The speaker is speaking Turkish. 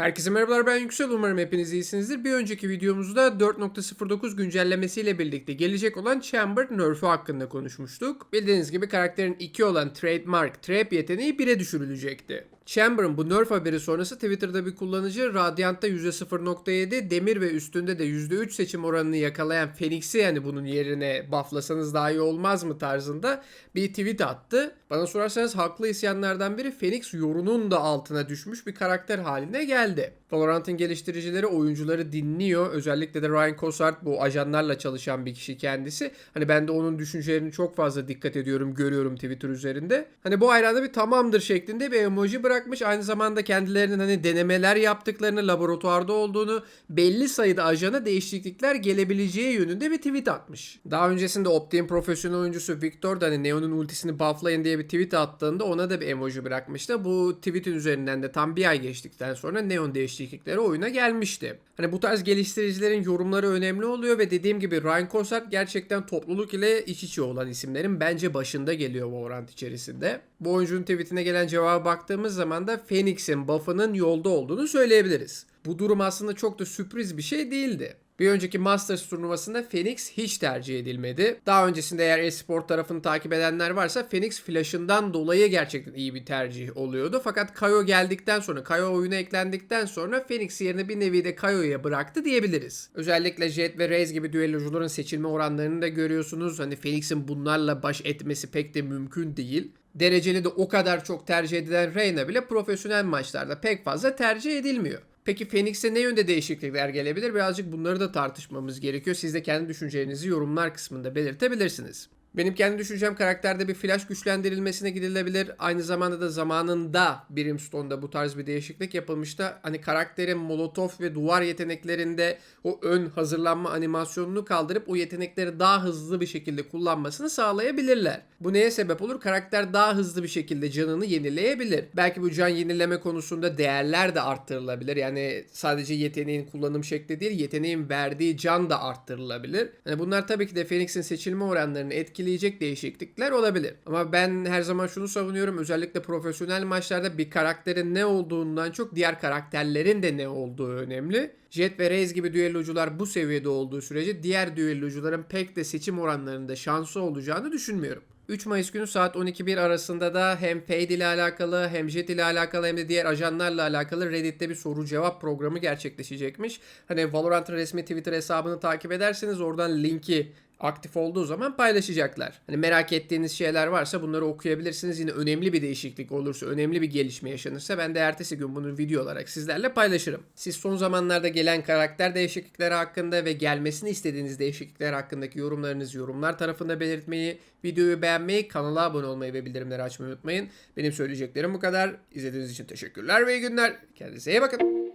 Herkese merhabalar ben Yüksel umarım hepiniz iyisinizdir. Bir önceki videomuzda 4.09 güncellemesiyle birlikte gelecek olan Chamber Nerf'ü hakkında konuşmuştuk. Bildiğiniz gibi karakterin 2 olan Trademark Trap yeteneği 1'e düşürülecekti. Chamber'ın bu nerf haberi sonrası Twitter'da bir kullanıcı Radiant'ta %0.7 demir ve üstünde de %3 seçim oranını yakalayan Phoenix'i yani bunun yerine bufflasanız daha iyi olmaz mı tarzında bir tweet attı. Bana sorarsanız haklı isyanlardan biri Phoenix yorunun da altına düşmüş bir karakter haline geldi. Valorant'ın geliştiricileri oyuncuları dinliyor. Özellikle de Ryan Cossart bu ajanlarla çalışan bir kişi kendisi. Hani ben de onun düşüncelerini çok fazla dikkat ediyorum, görüyorum Twitter üzerinde. Hani bu ayranda bir tamamdır şeklinde bir emoji bırakmış. Aynı zamanda kendilerinin hani denemeler yaptıklarını, laboratuvarda olduğunu, belli sayıda ajana değişiklikler gelebileceği yönünde bir tweet atmış. Daha öncesinde Optik'in profesyonel oyuncusu Victor da hani Neon'un ultisini bufflayın diye bir tweet attığında ona da bir emoji bırakmıştı. Bu tweetin üzerinden de tam bir ay geçtikten sonra Neon değişiklikleri oyuna gelmişti. Hani bu tarz geliştiricilerin yorumları önemli oluyor ve dediğim gibi Ryan Cossart gerçekten topluluk ile iç içe olan isimlerin bence başında geliyor Valorant içerisinde. Bu oyuncunun tweetine gelen cevaba baktığımız zaman da Phoenix'in buff'ının yolda olduğunu söyleyebiliriz. Bu durum aslında çok da sürpriz bir şey değildi. Bir önceki Masters turnuvasında Phoenix hiç tercih edilmedi. Daha öncesinde eğer esport tarafını takip edenler varsa Phoenix flash'ından dolayı gerçekten iyi bir tercih oluyordu. Fakat Kayo geldikten sonra, Kayo oyuna eklendikten sonra Phoenix yerine bir nevi de Kayo'ya bıraktı diyebiliriz. Özellikle Jet ve Raze gibi düellocuların seçilme oranlarını da görüyorsunuz. Hani Phoenix'in bunlarla baş etmesi pek de mümkün değil. Dereceli de o kadar çok tercih edilen Reyna bile profesyonel maçlarda pek fazla tercih edilmiyor. Peki Phoenix'e ne yönde değişiklikler gelebilir? Birazcık bunları da tartışmamız gerekiyor. Siz de kendi düşüncelerinizi yorumlar kısmında belirtebilirsiniz. Benim kendi düşüncem karakterde bir flash güçlendirilmesine gidilebilir. Aynı zamanda da zamanında Brimstone'da bu tarz bir değişiklik yapılmıştı. Hani karakterin molotof ve duvar yeteneklerinde o ön hazırlanma animasyonunu kaldırıp o yetenekleri daha hızlı bir şekilde kullanmasını sağlayabilirler. Bu neye sebep olur? Karakter daha hızlı bir şekilde canını yenileyebilir. Belki bu can yenileme konusunda değerler de arttırılabilir. Yani sadece yeteneğin kullanım şekli değil, yeteneğin verdiği can da arttırılabilir. Yani bunlar tabii ki de Phoenix'in seçilme oranlarını etkileyecek değişiklikler olabilir. Ama ben her zaman şunu savunuyorum. Özellikle profesyonel maçlarda bir karakterin ne olduğundan çok diğer karakterlerin de ne olduğu önemli. Jet ve Raze gibi düellocular bu seviyede olduğu sürece diğer düellocuların pek de seçim oranlarında şansı olacağını düşünmüyorum. 3 Mayıs günü saat 12.1 arasında da hem Fade ile alakalı hem Jet ile alakalı hem de diğer ajanlarla alakalı Reddit'te bir soru cevap programı gerçekleşecekmiş. Hani Valorant'ın resmi Twitter hesabını takip ederseniz oradan linki aktif olduğu zaman paylaşacaklar. Hani merak ettiğiniz şeyler varsa bunları okuyabilirsiniz. Yine önemli bir değişiklik olursa, önemli bir gelişme yaşanırsa ben de ertesi gün bunu video olarak sizlerle paylaşırım. Siz son zamanlarda gelen karakter değişiklikleri hakkında ve gelmesini istediğiniz değişiklikler hakkındaki yorumlarınızı yorumlar tarafında belirtmeyi, videoyu beğenmeyi, kanala abone olmayı ve bildirimleri açmayı unutmayın. Benim söyleyeceklerim bu kadar. İzlediğiniz için teşekkürler ve iyi günler. Kendinize iyi bakın.